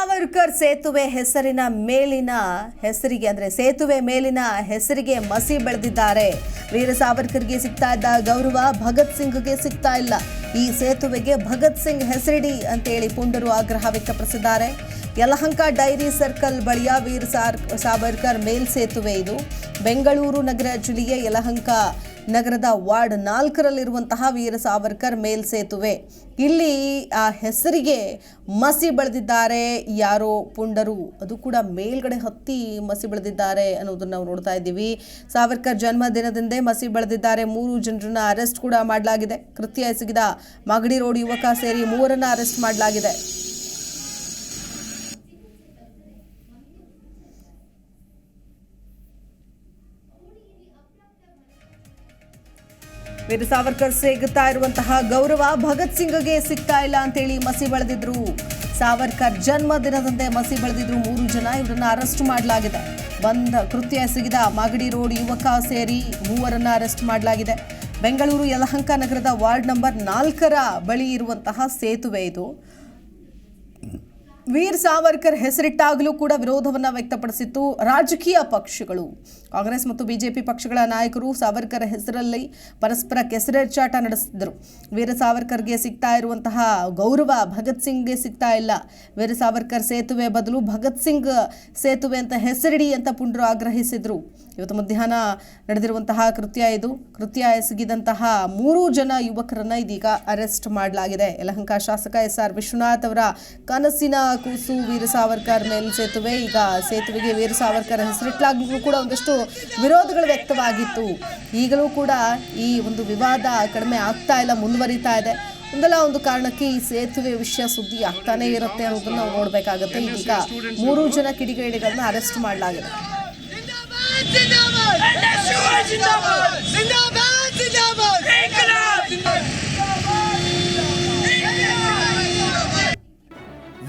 ಸಾವರ್ಕರ್ ಸೇತುವೆ ಹೆಸರಿನ ಮೇಲಿನ ಹೆಸರಿಗೆ ಅಂದ್ರೆ ಸೇತುವೆ ಮೇಲಿನ ಹೆಸರಿಗೆ ಮಸಿ ಬೆಳೆದಿದ್ದಾರೆ. ವೀರ ಸಾವರ್ಕರ್ಗೆ ಸಿಗ್ತಾ ಇದ್ದ ಗೌರವ ಭಗತ್ ಸಿಂಗ್ಗೆ ಸಿಗ್ತಾ ಇಲ್ಲ. ಈ ಸೇತುವೆಗೆ ಭಗತ್ ಸಿಂಗ್ ಹೆಸರಿಡಿ ಅಂತೇಳಿ ಪುಂಡರು ಆಗ್ರಹ ವ್ಯಕ್ತಪಡಿಸಿದ್ದಾರೆ. ಯಲಹಂಕ ಡೈರಿ ಸರ್ಕಲ್ ಬಳಿಯ ವೀರ್ ಸಾರ್, ಸಾವರ್ಕರ್ ಮೇಲ್ಸೇತುವೆ ಇದು. ಬೆಂಗಳೂರು ನಗರ ಜಿಲ್ಲೆಯ ಯಲಹಂಕ ನಗರದ ವಾರ್ಡ್ ನಾಲ್ಕರಲ್ಲಿರುವಂತಹ ವೀರ ಸಾವರ್ಕರ್ ಮೇಲ್ಸೇತುವೆ ಇಲ್ಲಿ ಆ ಹೆಸರಿಗೆ ಮಸಿ ಬೆಳೆದಿದ್ದಾರೆ ಯಾರೋ ಪುಂಡರು. ಅದು ಕೂಡ ಮೇಲ್ಗಡೆ ಹತ್ತಿ ಮಸಿ ಬೆಳೆದಿದ್ದಾರೆ ಅನ್ನೋದನ್ನು ನಾವು ನೋಡ್ತಾ ಇದ್ದೀವಿ. ಸಾವರ್ಕರ್ ಜನ್ಮದಿನದಿಂದೇ ಮಸಿ ಬೆಳೆದಿದ್ದಾರೆ. ಮೂರು ಜನರನ್ನ ಅರೆಸ್ಟ್ ಕೂಡ ಮಾಡಲಾಗಿದೆ. ಕೃತ್ಯ ಎಸಗಿದ ಮಾಗಡಿ ರೋಡ್ ಯುವಕ ಸೇರಿ ಮೂವರನ್ನ ಅರೆಸ್ಟ್ ಮಾಡಲಾಗಿದೆ. ವೀರ ಸಾವರ್ಕರ್ ಸಿಗುತ್ತಾ ಇರುವಂತಹ ಗೌರವ ಭಗತ್ ಸಿಂಗ್ಗೆ ಸಿಗ್ತಾ ಇಲ್ಲ ಅಂತೇಳಿ ಮಸಿ ಬೆಳೆದಿದ್ರು. ಸಾವರ್ಕರ್ ಜನ್ಮ ದಿನದಂದೇ ಮಸಿ ಬೆಳೆದಿದ್ರು. ಮೂರು ಜನ ಇವರನ್ನ ಅರೆಸ್ಟ್ ಮಾಡಲಾಗಿದೆ. ಬಂದ ಕೃತ್ಯ ಎಸಗಿದ ಮಾಗಡಿ ರೋಡ್ ಯುವಕ ಸೇರಿ ಮೂವರನ್ನ ಅರೆಸ್ಟ್ ಮಾಡಲಾಗಿದೆ. ಬೆಂಗಳೂರು ಯಲಹಂಕ ನಗರದ ವಾರ್ಡ್ ನಂಬರ್ ನಾಲ್ಕರ ಬಳಿ ಇರುವಂತಹ ಸೇತುವೆ ಇದು. ವೀರ್ ಸಾವರ್ಕರ್ ಹೆಸರಿಟ್ಟಾಗಲೂ ಕೂಡ ವಿರೋಧವನ್ನ ವ್ಯಕ್ತಪಡಿಸಿತ್ತು ರಾಜಕೀಯ ಪಕ್ಷಗಳು. ಕಾಂಗ್ರೆಸ್ ಮತ್ತು ಬಿಜೆಪಿ ಪಕ್ಷಗಳ ನಾಯಕರು ಸಾವರ್ಕರ್ ಹೆಸರಲ್ಲಿ ಪರಸ್ಪರ ಕೆಸರೆಚ್ಚಾಟ ನಡೆಸಿದ್ರು ವೀರ ಸಾವರ್ಕರ್ಗೆ ಸಿಗ್ತಾ ಇರುವಂತಹ ಗೌರವ ಭಗತ್ ಸಿಂಗ್ಗೆ ಸಿಗ್ತಾ ಇಲ್ಲ. ವೀರ ಸಾವರ್ಕರ್ ಸೇತುವೆ ಬದಲು ಭಗತ್ ಸಿಂಗ್ ಸೇತುವೆ ಅಂತ ಹೆಸರಿಡಿ ಅಂತ ಪುಂಡರು ಆಗ್ರಹಿಸಿದರು. ಇವತ್ತು ಮಧ್ಯಾಹ್ನ ನಡೆದಿರುವಂತಹ ಕೃತ್ಯ ಇದು. ಕೃತ್ಯ ಎಸಗಿದಂತಹ ಮೂರು ಜನ ಯುವಕರನ್ನ ಇದೀಗ ಅರೆಸ್ಟ್ ಮಾಡಲಾಗಿದೆ. ಯಲಹಂಕ ಶಾಸಕ ಎಸ್ ಆರ್ ವಿಶ್ವನಾಥ್ ಅವರ ಕನಸಿನ ಕೂಸು, ವೀರ ಸಾವರ್ಕರ್ ಮೇಲ್ ಸೇತುವೆ, ಈಗ ಸೇತುವೆಗೆ ವೀರ ಸಾವರ್ಕರ್ ಹೆಸರಿಟ್ಲಾಗ್ಲೂ ಕೂಡ ಒಂದಷ್ಟು ವಿರೋಧಗಳು ವ್ಯಕ್ತವಾಗಿತ್ತು. ಈಗಲೂ ಕೂಡ ಈ ಒಂದು ವಿವಾದ ಕಡಿಮೆ ಆಗ್ತಾ ಇಲ್ಲ, ಮುಂದುವರಿತಾ ಇದೆ. ಒಂದಲ್ಲ ಒಂದು ಕಾರಣಕ್ಕೆ ಈ ಸೇತುವೆ ವಿಷಯ ಸುದ್ದಿ ಆಗ್ತಾನೆ ಇರುತ್ತೆ ಅನ್ನೋದನ್ನ ನಾವು ನೋಡ್ಬೇಕಾಗತ್ತೆ. ಈಗ ಮೂರು ಜನ ಕಿಡಿಗೇಡಿಗಳನ್ನ ಅರೆಸ್ಟ್ ಮಾಡಲಾಗಿದೆ.